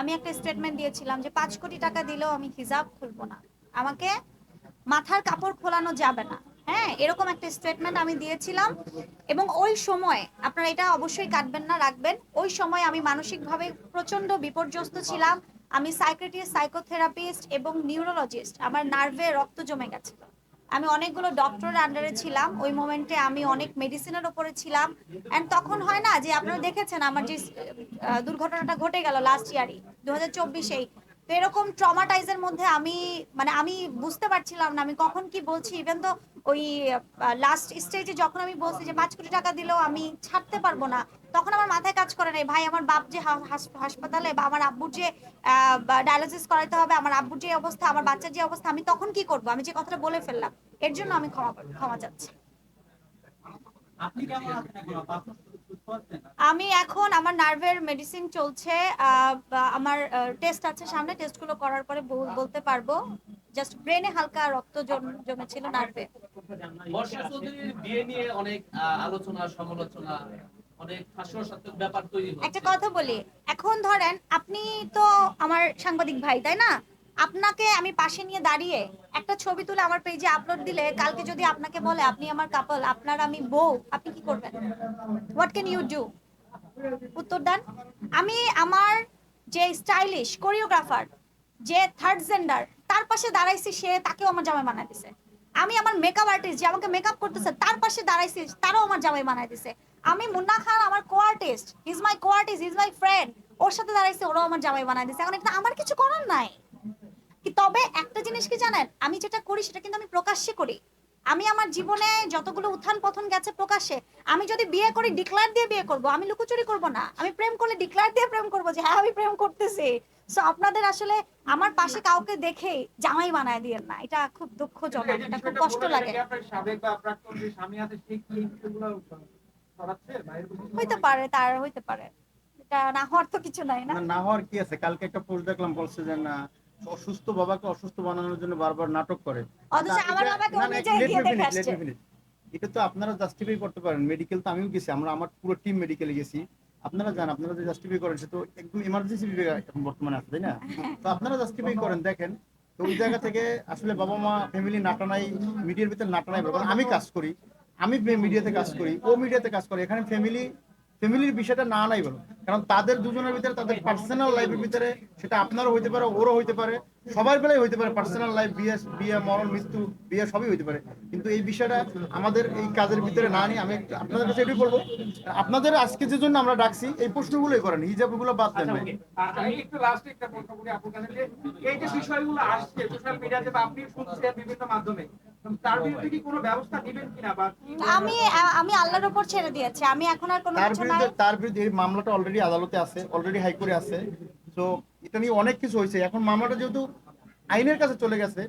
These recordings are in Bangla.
আমি একটা স্টেটমেন্ট দিয়েছিলাম যে পাঁচ কোটি টাকা দিলেও আমি হিজাব খুলবো না। আমাকে মাথার কাপড় খোলানো যাবে না। হ্যাঁ এরকম একটা স্টেটমেন্ট আমি দিয়েছিলাম এবং ওই সময় আপনারা এটা অবশ্যই কাটবেন না, রাখবেন। ওই সময় আমি মানসিকভাবে প্রচণ্ড বিপর্যস্ত ছিলাম। আমি সাইক্রেটিস্ট সাইকোথেরাপিস্ট এবং নিউরোলজিস্ট আমার নার্ভে রক্ত জমে গেছিল। আমি অনেকগুলো ডক্টরের আন্ডারে ছিলাম। ওই মোমেন্টে আমি অনেক মেডিসিনের ওপরে ছিলাম। অ্যান্ড তখন হয় না যে আপনারা দেখেছেন আমার যে দুর্ঘটনাটা ঘটে গেল লাস্ট ইয়ারই দু হাজার চব্বিশেই। তো এরকম ট্রমাটাইজের মধ্যে আমি মানে আমি বুঝতে পারছিলাম না, আমি কখন কি বলছি ইভেন তো ওই লাস্ট স্টেজে যখন আমি বলছি যে পাঁচ কোটি টাকা দিলেও আমি ছাড়তে পারব না, তখন আমার মাথায় কাজ করে নাই, ভাই, আমার বাপ যে হাসপাতালে বা আমার আব্বুর যে ডায়ালিসিস করাতে হবে, আমার আব্বুর যে অবস্থা, আমার বাচ্চার যে অবস্থা, আমি তখন কি করব? আমি যে কথাটা বলে ফেললাম, এর জন্য আমি ক্ষমা ক্ষমা চাচ্ছি। আপনি কেমন আছেন আমি এখন আমার নার্ভের মেডিসিন চলছে আমার টেস্ট আছে সামনে টেস্টগুলো করার পরে বলতে পারব। জাস্ট ব্রেনে হালকা রক্ত জমেছিল নার্ভে। বর্ষা চৌধুরীর বিয়ে নিয়ে অনেক আলোচনা সমালোচনা একটা কথা বলি এখন ধরেন আপনি তো আমার সাংবাদিক ভাই তাই না? আপনাকে আমি পাশে নিয়ে দাঁড়িয়ে একটা ছবি তুলে আমার পেজে আপলোড দিলে কালকে যদি আপনাকে বলে আপনি আমার কাপল আপনার আমি বউ, আপনি কি করবেন? হোয়াট ক্যান ইউ ডু উত্তর দেন। আমি আমার যে স্টাইলিশ কোরিওগ্রাফার যে থার্ড জেন্ডার তার পাশে দাঁড়াইছি সে তাকেও আমার জামাই বানাই দিছে। আমি আমার মেকআপ আর্টিস্ট যে আমাকে মেকআপ করতেছে, তার পাশে দাঁড়াইছি তারও আমার জামাই বানাই দিছে। আমি মুন্না খান আমার co artist is my co artist is my friend ওর সাথে দাঁড়াইছে ওরাও আমার জামাই বানাই দিছে। এখন এটা আমার কিছু করার নাই। তবে একটা জিনিস কি জানেন? আমি যেটা করি সেটা কিন্তু আমি প্রকাশ্যে করি। আমি আমার জীবনে যতগুলো উত্থান পথন গেছে প্রকাশ্যে আমি যদি বিয়ে করি ডিক্লার দিয়ে বিয়ে করব আমি লুকোচুরি করব না। আমি প্রেম করলে ডিক্লার দিয়ে প্রেম করব যে হ্যাঁ আমি প্রেম করতেছি। সো আপনাদের আসলে আমার পাশে কাউকে দেখে জামাই বানায় দিয়েন না। এটা খুব দুঃখজনক এটা খুব কষ্ট লাগে। আপনার সাবেক বা প্রাক্তন যে স্বামী আছে সে কি এই বিষয়গুলো ছড়াচ্ছে বা এরকম কিছু? হইতে পারে তার হইতে পারে। এটা না হওয়ার তো কিছু নাই না। না না হওয়ার কি আছে? কালকে একটা পোস্ট দেখলাম বলছে যে না অসুস্থ বাবাকে অসুস্থ বানানোর জন্য বারবার নাটক করে। অথচ আমার এটা- বাবাকে ও না, নিজেই let me গিয়ে দেখে আসছে। এটা তো আপনারা জাস্টিফাই করতে পারেন। মেডিকেল তো আমিও গেছি আমরা আমার পুরো টিম মেডিকেলে গেছি। আপনারা জান আপনারা যে জাস্টিফাই করেন সে তো একদম ইমার্জেন্সি বিভাগে এখন বর্তমানে আছে তাই না? তো আপনারা জাস্টিফাই করেন দেখেন। তো ওই জায়গা থেকে আসলে বাবা মা ফ্যামিলি নাটানাই মিডিয়ার ভিতরে নাটানাই ব্যাপার আমি কাজ করি আমি মিডিয়াতে কাজ করি ও মিডিয়াতে কাজ করে। এখানে ফ্যামিলি ফ্যামিলির বিষয়টা না নাই বলো কারণ তাদের দুজনের ভিতরে তাদের পার্সোনাল লাইফের ভিতরে সেটা আপনারও হইতে পারে, ওরও হইতে পারে, সবার বেলায় হইতে পারে পার্সোনাল লাইফ বিয়ে বিয়ে, মরণ, মৃত্যু, বিয়ে, সবই হইতে পারে কিন্তু এই বিষয়টা আমাদের এই কাজের ভিতরে না নিয়ে আমি আপনাদের কাছে এটাই বলব, আপনাদের আজকে যে জন্য আমরা ডাকছি, এই প্রশ্নগুলোই করেন, হিজাবগুলো বাদ দেন ভাই। আমি একটু লাস্টে একটা প্রশ্ন করি আপনার কাছে এই যে বিষয়গুলো আসছে সোশ্যাল মিডিয়াতে বা আপনি শুনছেন বিভিন্ন মাধ্যমে তো তার বিরুদ্ধে কি কোনো ব্যবস্থা নেবেন কিনা বা কি আমি আমি আল্লাহর উপর ছেড়ে দিয়েছি। আমি এখন আর কোনো তার বিরুদ্ধে তার বিরুদ্ধে এই মামলাটা অলরেডি আদালতে আছে অলরেডি হাইকোর্টে আছে। তো এটা নিয়ে অনেক কিছু হয়েছে। এখন মামলাটা যেহেতু আইনের কাছে চলে গেছে।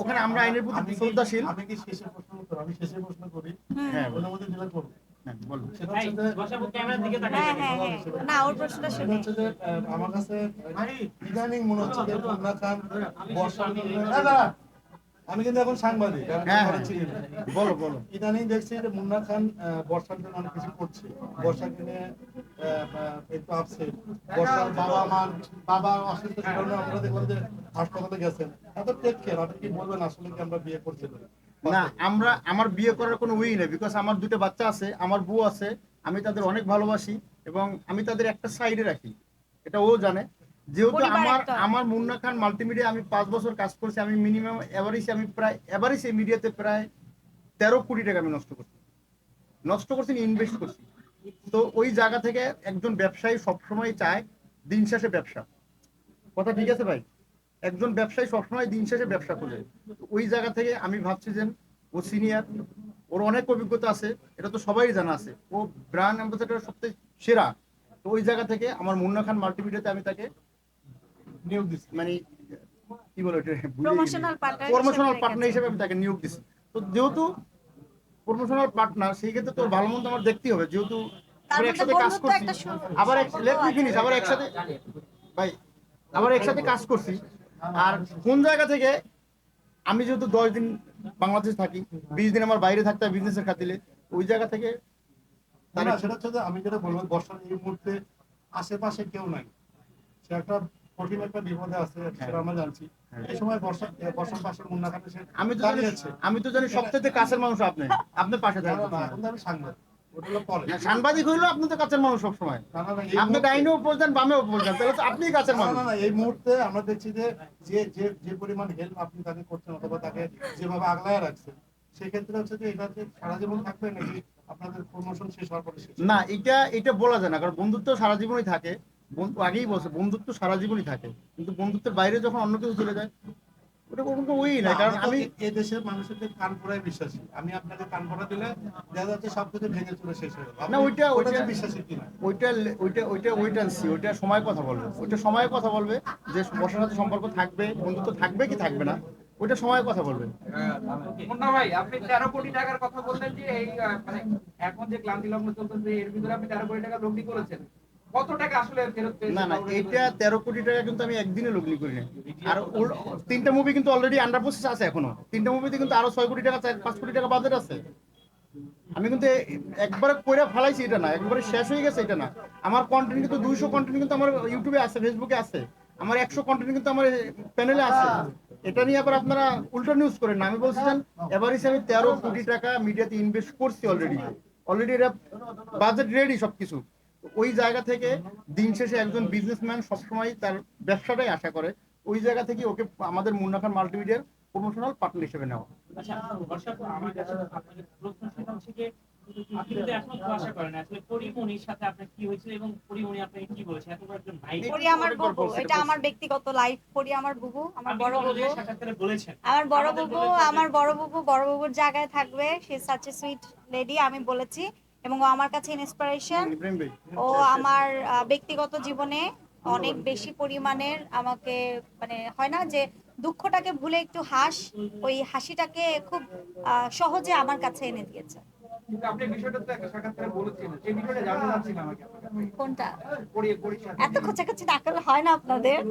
ওখানে আমরা আইনের প্রতি শ্রদ্ধাশীল। আমি কি শেষে প্রশ্ন করতে আমি শেষে প্রশ্ন করি। হ্যাঁ করব হ্যাঁ, হ্যাঁ আমার কাছে ইদানিং মনে হচ্ছে বর্ষা না, না, আমি কিন্তু এখন সাংবাদিক হ্যাঁ, হ্যাঁ। বলো বলো। ইদানিং দেখছি যে মুন্না খান বর্ষার জন্য অনেক কিছু করছে। আহ, আহ, একটু আপসেট বর্ষার বাবা মা বাবা অসুস্থ কারণে আমরা দেখলাম যে হাসপাতালে গেছেন। এত টেক কেয়ার আপনি কি বলবেন আসলে কি আমরা বিয়ে করছিলাম না আমরা আমার বিয়ে করার কোনো উই নেই বিকজ আমার দুটো বাচ্চা আছে আমার বউ আছে আমি তাদের অনেক ভালোবাসি এবং আমি তাদের একটা সাইডে রাখি। এটা ও জানে। যেহেতু আমার আমার মুন্না খান মাল্টিমিডিয়া আমি পাঁচ বছর কাজ করছি আমি মিনিমাম এভারেজ আমি প্রায় এভারেজ এই মিডিয়াতে প্রায় তেরো কোটি টাকা আমি নষ্ট করছি। নষ্ট করছি ইনভেস্ট করছি। তো ওই জায়গা থেকে একজন ব্যবসায়ী সবসময় চায় দিন শেষে ব্যবসা। কথা ঠিক আছে ভাই? একজন ব্যবসায়ী সবসময় দিন শেষে ব্যবসা খোঁজে। তো ওই জায়গা থেকে আমি ভাবছি যে ও সিনিয়র ওর অনেক অভিজ্ঞতা আছে এটা তো সবাই জানা আছে। ও ব্র্যান্ড অ্যাম্বাসেডার সবচেয়ে সেরা। তো ওই জায়গা থেকে আমার মুন্না খান মাল্টিমিডিয়াতে আমি তাকে নিয়োগ দিচ্ছি। মানে কি বলে প্রমোশনাল পার্টনার হিসেবে আমি তাকে নিয়োগ দিচ্ছি। তো যেহেতু প্রমোশনাল পার্টনার সেই ক্ষেত্রে তোর ভালো মন্দ আমার দেখতেই হবে। যেহেতু আমরা একসাথে কাজ করছি। আবার লেট মি ফিনিশ আবার একসাথে ভাই আবার একসাথে কাজ করছি। আর কোন জায়গা থেকে আমি যেহেতু দশ দিন বাংলাদেশে থাকি বিশ দিন আমার বাইরে থাকতে হয় বিজনেসের খাতিলে ওই জায়গা থেকে সেটা হচ্ছে আমি যেটা বলব বর্ষার এই মুহূর্তে আশেপাশে কেউ নাই। সে একটা কঠিন একটা বিপদে আছে সেটা আমরা জানছি। হ্যাঁ। এই সময় বর্ষা বর্ষার পাশে মুন্না খান সে আমি তো জানি আমি তো জানি সবচেয়ে কাছের মানুষ আপনি। আপনার পাশে থাকবেন। এখন আমি সাংবাদিক। হ্যাঁ, সাংবাদিক হইল আপনি তো কাছের মানুষ সবসময়। আপনি ডাইনেও পড়ছেন বামেও পড়ছেন তাহলে তো আপনিই কাছের মানুষ। না, এই মুহূর্তে আমরা দেখছি যে যে যে যে পরিমাণ হেল্প আপনি তাকে করছেন অথবা তাকে যেভাবে আগলায় রাখছেন সেক্ষেত্রে হচ্ছে যে এটা যে সারা জীবন থাকবে নাকি আপনাদের প্রমোশন শেষ হওয়ার পরে না এটা এটা বলা যায় না কারণ বন্ধুত্ব সারা জীবনই থাকে। আগেই বলছে বন্ধুত্ব সারা জীবনই থাকে। কিন্তু বন্ধুত্বের বাইরে যখন অন্য কিছু চলে যায় ওটা কোনো ওই না কারণ আমি এই দেশের মানুষের কান পড়ায় বিশ্বাসী। আমি আপনাকে কান পড়া দিলে দেখা যাচ্ছে সবকিছু ভেঙে চলে শেষ হয়ে যাবে। না, ওইটা- ওইটা বিশ্বাসী কিনা? ওইটা ওইটা ওইটা ওইট অ্যান্ড সি ওইটা সময় কথা বলবে। ওইটা সময় কথা বলবে যে বসার সাথে সম্পর্ক থাকবে বন্ধুত্ব থাকবে কি থাকবে না ওইটা সময় কথা বলবে। মুন্না ভাই আপনি তেরো কোটি টাকার কথা বললেন যে এই মানে এখন যে ক্লান্তি লগ্ন চলতেছে এর ভিতরে আপনি তেরো কোটি টাকা লগ্নি করেছেন। কত টাকা আসলে ফেরত না না এইটা তেরো কোটি টাকা কিন্তু আমি একদিনে লগ্নি করি না আর তিনটা মুভি কিন্তু অলরেডি আন্ডার প্রসেস আছে এখনও। তিনটা মুভিতে কিন্তু আরও ছয় কোটি টাকা পাঁচ কোটি টাকা বাজেট আছে। আমি কিন্তু একবারে কইরা ফেলাইছি এটা না একবারে শেষ হয়ে গেছে এটা না। আমার কন্টেন্ট কিন্তু দুইশো কন্টেন্ট কিন্তু আমার ইউটিউবে আছে ফেসবুকে আছে। আমার একশো কন্টেন্ট কিন্তু আমার প্যানেলে আছে। এটা নিয়ে আবার আপনারা উল্টো নিউজ করেন আমি বলছিলাম এবার হিসেবে আমি তেরো কোটি টাকা মিডিয়াতে ইনভেস্ট করছি অলরেডি অলরেডি এটা বাজেট রেডি সবকিছু। ওই জায়গা থেকে দিন শেষে একজন বিজনেসম্যান সবসময় তার ব্যবসাটাই আশা করে। ওই জায়গা থেকে ওকে আমাদের মুন্না খান মাল্টিমিডিয়ার প্রমোশনাল পার্টনার হিসেবে নেওয়া। আচ্ছা আমার কাছে আপনাকে প্রশ্ন হচ্ছে যে আপনি কিন্তু এখনও কুয়াশা করেন আসলে পরিমণির সাথে আপনার কি হয়েছিল এবং পরিমণি আপনাকে কি বলেছে? এত বড় একজন নায়িকা। পরি আমার বুবু এটা আমার ব্যক্তিগত লাইফ পরি আমার বুবু আমার বড় বুবু। আমার বড় আমাদের বুবু আমার বড় বুবু বড় বুবুর জায়গায় থাকবে সে সাচ এ সুইট লেডি আমি বলেছি। এবং আমার কাছে ইন্সপিরেশন ও আমার আহ, ব্যক্তিগত জীবনে অনেক বেশি পরিমাণের আমাকে মানে হয় না যে দুঃখটাকে ভুলে একটু হাস ওই হাসিটাকে খুব সহজে আমার কাছে এনে দিয়েছে। কাছে। কোনটা? এত খোঁচাখুচি না করলে হয় না আপনাদের।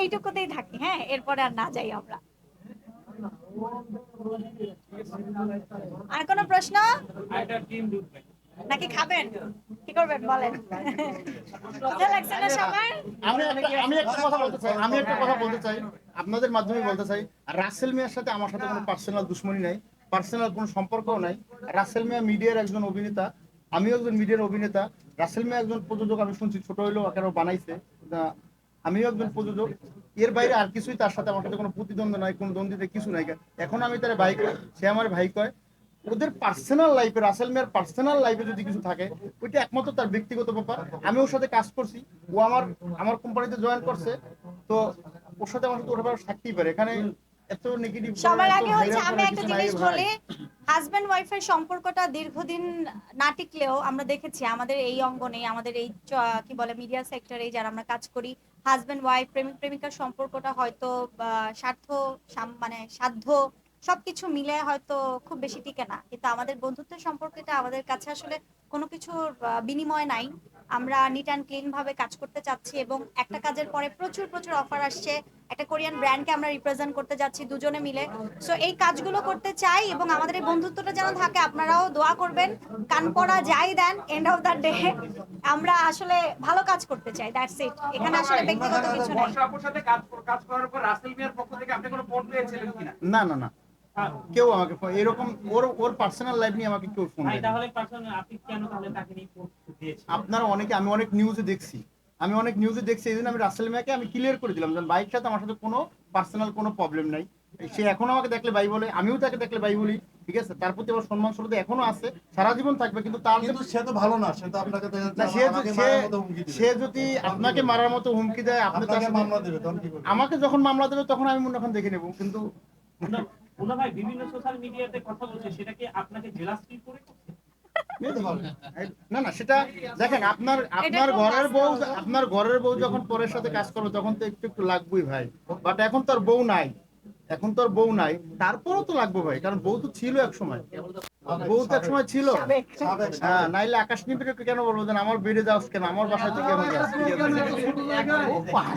এইটুকুতেই থাকি হ্যাঁ এরপরে আর না যাই আমরা। আর কোনো প্রশ্ন? নাকি খাবেন? কি করবেন বলেন? মজা লাগছে না সবার? আমি আমি একটা কথা বলতে চাই। আমি একটা কথা বলতে চাই। আপনাদের মাধ্যমে বলতে চাই, রাসেল মিয়ার সাথে আমার সাথে কোনো পার্সোনাল দুশ্মনী নাই পার্সোনাল কোনো সম্পর্কও নাই। রাসেল মিয়া মিডিয়ার একজন অভিনেতা, আমিও একজন মিডিয়ার অভিনেতা। রাসেল মিয়া একজন প্রযোজক, আমি শুনছি, ছোট হইলেও কেন বানাইছে। আমিও একজন প্রযোজক। এর বাইরে আর কিছুই তার সাথে আমার সাথে কোনো প্রতিদ্বন্দ্ব নাই, কোনো দ্বন্দ্বিতে কিছু নাই। এখন আমি তার ভাই, সে আমার ভাই কয়, ওদের পার্সোনাল লাইফে রাসেল মেয়ের পার্সোনাল লাইফে যদি কিছু থাকে, ওইটা একমাত্র তার ব্যক্তিগত ব্যাপার। আমি ওর সাথে কাজ করছি, ও আমার আমার কোম্পানিতে জয়েন করছে, তো ওর সাথে আমার সাথে ওটা থাকতেই পারে। এখানে এত নেগেটিভ সবার আগে হচ্ছে আমি একটা জিনিস বলি হাজবেন্ড ওয়াইফের সম্পর্কটা দীর্ঘদিন না টিকলেও আমরা দেখেছি আমাদের এই অঙ্গনে আমাদের এই কি বলে মিডিয়া সেক্টরে যারা আমরা কাজ করি হাজবেন্ড ওয়াইফ প্রেমিক প্রেমিকার সম্পর্কটা হয়তো স্বার্থ সাম- মানে সাধ্য সবকিছু মিলে হয়তো খুব বেশি টিকে না। কিন্তু আমাদের বন্ধুত্বের সম্পর্কটা আমাদের কাছে আসলে কোনো কিছুর বিনিময় নাই। আমরা নিট অ্যান্ড ক্লিন ভাবে কাজ করতে চাচ্ছি এবং একটা কাজের পরে প্রচুর প্রচুর অফার আসছে। একটা কোরিয়ান ব্র্যান্ডকে আমরা রিপ্রেজেন্ট করতে যাচ্ছি দুজনে মিলে। সো এই কাজগুলো করতে চাই এবং আমাদের এই বন্ধুত্বটা যেন থাকে আপনারাও দোয়া করবেন। কান পড়া যাই দেন এন্ড অফ দ্য ডে আমরা আসলে ভালো কাজ করতে চাই দ্যাটস ইট এখানে আসলে ব্যক্তিগত কিছু নেই। বর্ষা আপুর সাথে কাজ কাজ করার পর রাসেল মিয়ার পক্ষ থেকে আপনি কোনো ফোন পেয়েছিলেন কিনা? না না না। কেউ আমাকে এরকম ওর ওর পার্সোনাল লাইফ নিয়ে আমাকে কেউ ফোন তাহলে পার্সোনাল আপনি কেন তাহলে তাকে নিয়ে পোস্ট দিয়েছেন? আপনারা অনেকে আমি অনেক নিউজে দেখছি। আমি অনেক নিউজে দেখছি এই জন্য আমি রাসেল মিয়াকে আমি ক্লিয়ার করে দিলাম যে বাইকের সাথে আমার সাথে কোনো পার্সোনাল কোনো প্রবলেম নাই। সে এখন আমাকে দেখলে ভাই বলে আমিও তাকে দেখলে ভাই বলি ঠিক আছে? তার প্রতি আমার সম্মান শ্রদ্ধা এখনও আছে সারা জীবন থাকবে কিন্তু তার কিন্তু সে তো ভালো না সে তো আপনাকে না, সে যদি- আপনাকে মারার মতো হুমকি দেয় আপনি তাকে মামলা দেবে তখন কি আমাকে যখন মামলা দেবে তখন আমি মুন্না খান দেখে নেব কিন্তু মুন্না ভাই বিভিন্ন সোশ্যাল মিডিয়াতে কথা বলছে সেটা কি আপনাকে জেলাস ফিল করে করছে? নিতে হবে। না না সেটা দেখেন আপনার আপনার ঘরের বউ আপনার ঘরের বউ যখন পরের সাথে কাজ করবে তখন তো একটু একটু লাগবেই ভাই। বাট এখন তোর বউ নাই। এখন তোর বউ নাই। তারপরও তো লাগবে ভাই কারণ বউ তো ছিল এক সময়। বউ তো এক সময় ছিল। হ্যাঁ নাইলে আকাশ নিবিড় কেন বলব আমার বেড়ে যাওস কেন? আমার বাসায় তো কেন যাস ও ভাই।